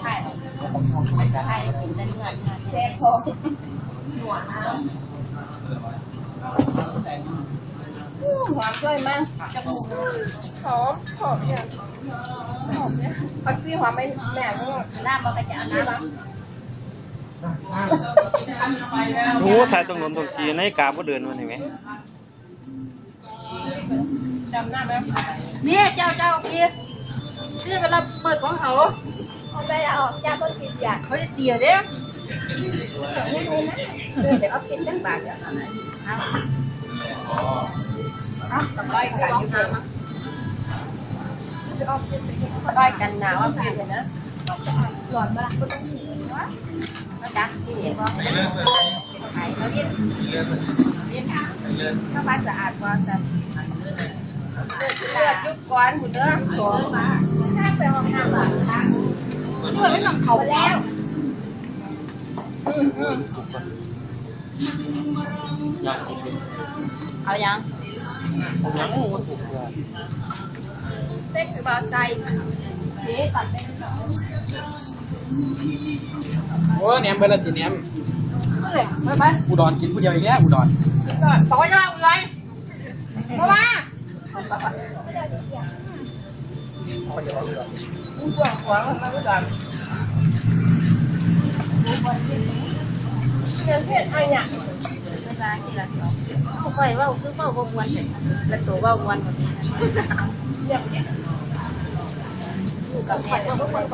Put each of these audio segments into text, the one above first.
ใช่ใช่กินแต่เนื้อเนื้อแซ่บพอหัวน้ำหอมด้วยมั้งจมูกหอมหอมเนี่ยหอมเนี่ยผักชีหอมไม่แม่ก็น้ำมันก็จะเอาน้ำโอ้ถ่ายตรงนนตรงกีในาฬิกาบ่เดินมาเห็นไหมจำหน้าไหมนี่เจ้าเจ้าพี่ นี่เวลาเปิดของเขาเอาไปเอาจ้าก็ชิมอยางเขาจะเตี๋ยเด้เดี๋ยวเอาเก็บตั้งบาทเดี๋ยวเอาเอากับร้อยกันอยู่นะได้กันหนาวอะพี่เลยนะหลอนมาก็ต้องมีวะมาดักที่เนี่ยขายเขาเรียกเรียกถ้าบ้านสะอาดกว่าแต่ ก้อนหมดเด้อตัวมาถ้าไปห้องน้ำอะช่วยไม่ต้องเขาแล้วอยากกินดิเอายังผมยังงูถูกเลยเต้นบอลใจเจ๊ตัดเต้นโอ้ยแหนมเบอร์ละจีแหนมเมื่อไหร่ไปไปอุดรกินผู้เดียวอีกแล้วอุดรก่อนบอกว่าจะอะไรมามากว้า งขวางมากก็กันเงินเพศไอ้เนี่ยภาษาอังกฤษละสองเขาไปว่าคือว่าวนวนเลยแล้วตัวว่าวนแบบนี้เรียบเนี่ยอยู่กับแม่ก็ไม่ค่อย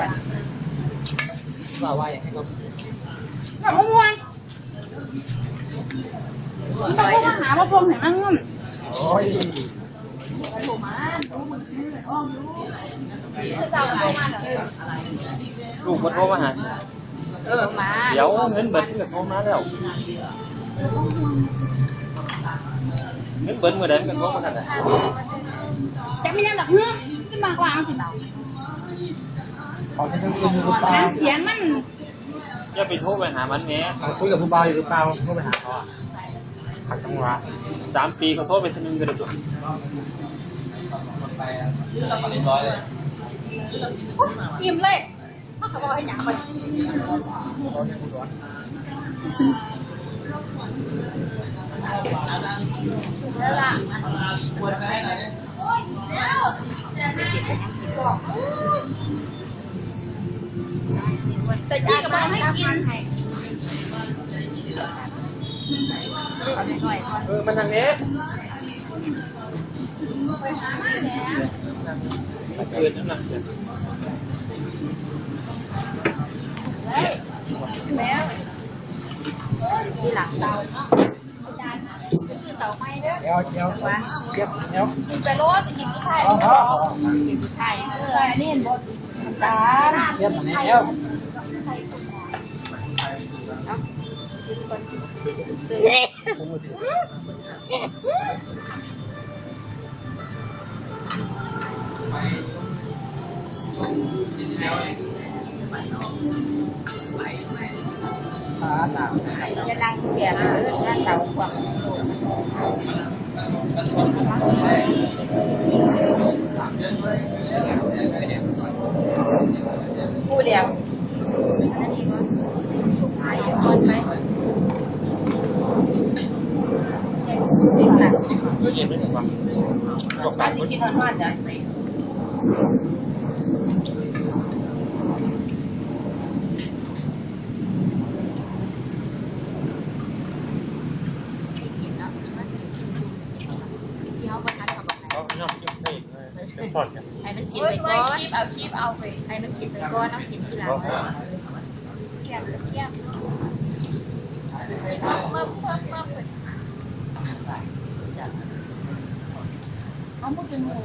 ว่าว่าอย่างให้เขาทำม้วนต้องมาหามาพงถึงนั่งงุ่มโอ้ย คือจะเอามาเหรอ ลูกมันโทรมาหาเออมาเดี๋ยวเงินเบิดเงินโทรมาแล้วเงินเบิดเมื่อใดมันโทรมาทันทีแต่ไม่ยังหรอกเฮ้ยขึ้นมากว่าเอาสิน้ำเปล่าเสียงมันอย่าไปโทรไปหามันแหม่คุยกับผู้บ่าวอยู่หรือเปล่าโทรไปหาเขาอะขัดจังหวะสามปีเขาโทรไปทีนึงก็ได้จบ ตัวอิ่มเลยเขาก็บอกให้หยังไปแล้วล่ะแต่ยี่ก็บอกให้กินเออมันทางนี้ ที่หลังเตาคือเตาไม้เด้อเดี๋ยวเดี๋ยวเทียบเดี๋ยวกินไปโลจะกินผู้ชายอ๋ออ๋อกินผู้ชายเอออันนี้เห็นบดตาเทียบอันนี้เดี๋ยวขาห จะนั่งแก่เลยนั่งเตาควงผู้เดียวอันนี้ก็ไอ้คนไปนี่ค่ะ ก็เย็นไม่ถึงว่าบอก อั กาน ร นี้กินทอดทอดจ้ะ กินเนาะที่เขาประทานเขาบอก เขาย่อมกินให้ เป็นทอดกันให้มันกินไปก่อนเอาคีบเอาไปให้มันกินไปก่อนต้องกินทีหลังเทียบเทียบเมื่อเมื่อเมื่อเอามือกินหมู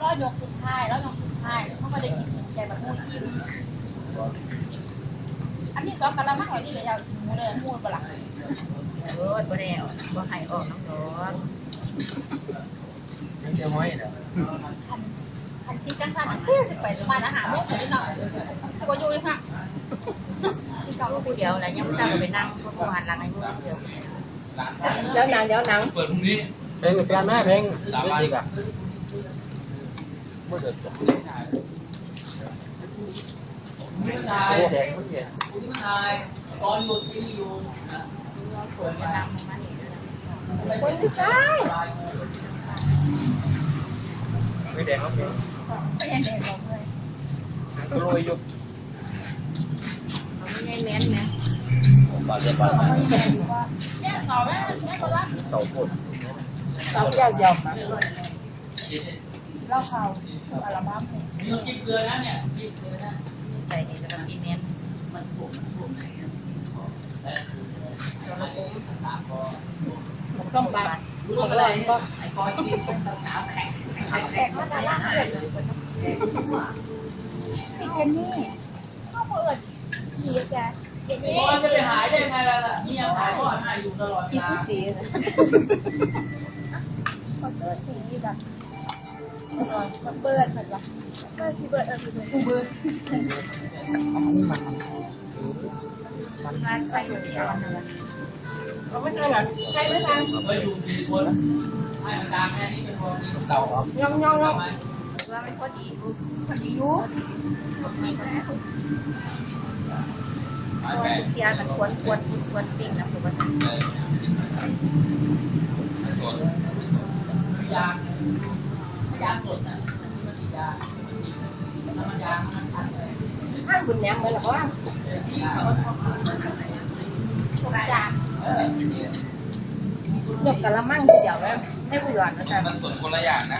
ก็ยกสุดท้ายแล้วยกสุดท้ายเขาก็ได้กินแต่แบบมูอิ่มอันนี้สองกะละมังอันนี้เลยเอาหมูเลยหมูปลาเออบ่ได้เอาบ่ให้ออกน้องดอก ยังจะห้อยเดี๋ยวอันที่กันซ่ามันคือสิไปมาอาหารไม่เคยได้หน่อยถ้าก็อยู่เลยค่ะที่เขาลูกเดียวแล้วยังไม่ทราบไปนั่งเพราะว่าหันหลังให้ลูกเดียวเดี๋ยวหนังเดี๋ยวหนังเพลงเป็นแฟนแม่เพลงเล่นอีกอะไม่เดือดโอ้แดงไม่เห็นคนจะนำมาเห็นแล้วคนที่ใช่ ไม่แดงก็เป็นก็ยังเด็กเราเลยโรยยู่เขาไม่ใช่แม้นแม้นปลาเจ็บปลาเนี่ยต่อแม่แม่ก็รับเต่าปดเราเกี่ยวยอนะเล่าเขาอัลบั้มใส่ในกระดาษอีเมลผมต้อง ไปผมเลยก็แขกมาดาราเกิดพี่เจนนี่ข้าเปิดผีแกเจนนี่จะไปหายได้ไงล่ะนี่ยหายก็หายอยู่ตลอดเวพี่ลาผู้สีนะเขาเจอสีแบบเบิร์ดเหมือนวะเบิร์ดพี่เบิร์ดเออพี่เบิร์ดงานไปอยู่ที่อะไรนะเขาไม่ใช่หรอใช่ไหมคะก็อยู่สี่คนให้มันดั งแค่นี้เป็นคนที่เก่าครับย่องย่องย่องว่าไม่พอดีพอดียุคเสียมันควรควรควรปิ่งนะผมว่ายางยางสดนะมันยางแล้วมันยางมันชัด เลยห้างบุญแหนมเหมือนหรอว่าชมจากยกกะละมังเดียวแล้วให้ผู้หลานนะจ๊ะมันส่วนคนละอย่างนะ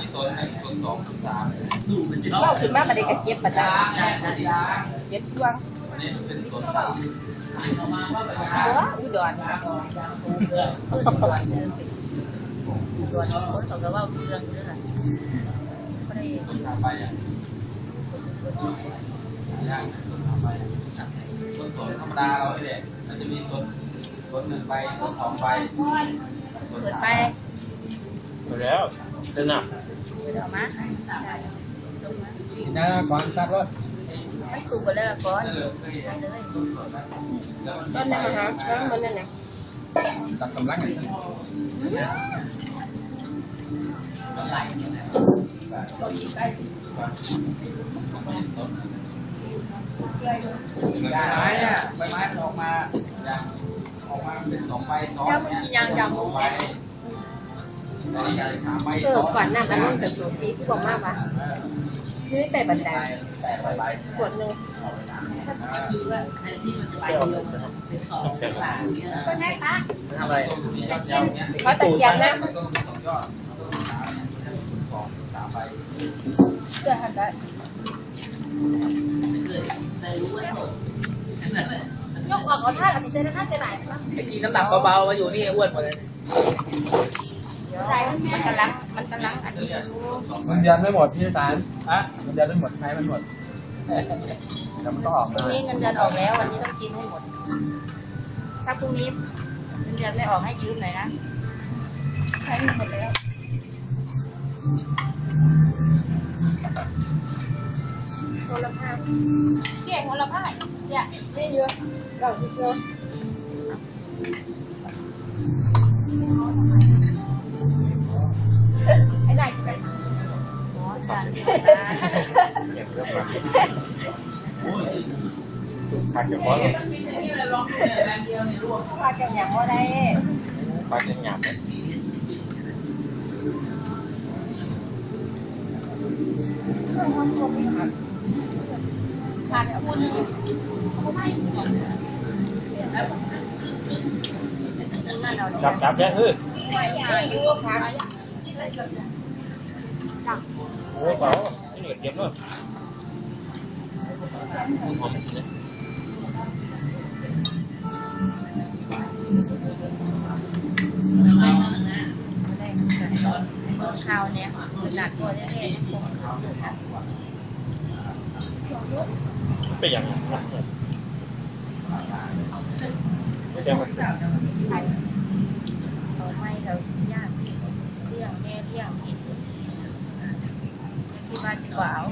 มีโซนหนึ่งโซนสองโซนสามดูเป็นชิ้นเราขึ้นมาประเด็นกระเจี๊ยบประจานยางยางเจี๊ยบช่วงอันนี้มันเป็นโซนสามออกมาว่าแบบหัวอุดรยางยางปูเลยเออตัวซื้อตัวนี้คนเขาก็ว่าเรื่องนี้แหละก็ได้โซนสามไปอะย่า งโซนสามไปโซนสองธรรมดาเราเนี่ยมันจะมีโซนโซนหนึ่งไปโซนสองไปโซนเปิดสามไปไปแล้วเป็นน่ะเดี๋ยวมานะก่อนตัดรถมันถูกไปแล้วก่อนนั่นเลยเคยไปเลยต้นนี้มาหาแล้วมันนั่นนะตัดกำลังใบ ไม้เนี่ยใบไม้มันออกมาอย่างออกมาเป็นสองใบซ้อนเนี่ยสองใบอันนี้อย่างสามใบเออซ้อนก่อนหน้านั้นมันกับตัวสีที่บอกมากว่านี่แต่บันไดแต่ใบใบขวดหนึ่งก็ได้ปะทำอะไรเขาตะเกียบนะ เพื่อหันได้ยกออกเอาท่าอันนี้ใช้ท่าจะไหนปะไอ้กินน้ำหนักเบาๆมาอยู่นี่อ้วนหมดเลยใช่มันกำลังมันกำลังอันนี้อยู่เงินเดือนไม่หมดพี่สารอะเงินเดือนไม่หมดใช้มันหมดแล้วมันต้องออกพรุ่มางนี้เงินเดือนออกแล้ววันนี้ต้องกินให้หมด ถ้าพรุ่งนี้เงินเดือนไม่ออกให้ยืมหน่อยนะใช้หมดแล้ว เกี่ยงคนละผ้าเนี่ยไม่เยอะเราที่เยอะไอ้ไหนไปหมอจันเก็บเรื่องมาพักเดี๋ยวพอแล้วพากันอย่างว่าได้พักยังหยา ขาดคุณจับจับแย่ค่ะโอ้เปล่าไม่เหนื่อเจ็บเลยอมเลยข้าวเนี่ยหนักตัวเรื่อยๆยังคงอยู่นะ เป็นอย่างนั้นนะไม่ใช่มันเอาไม่เรายากเรื่องแม่เรื่องผิดที่บ้านดีกว่าเอา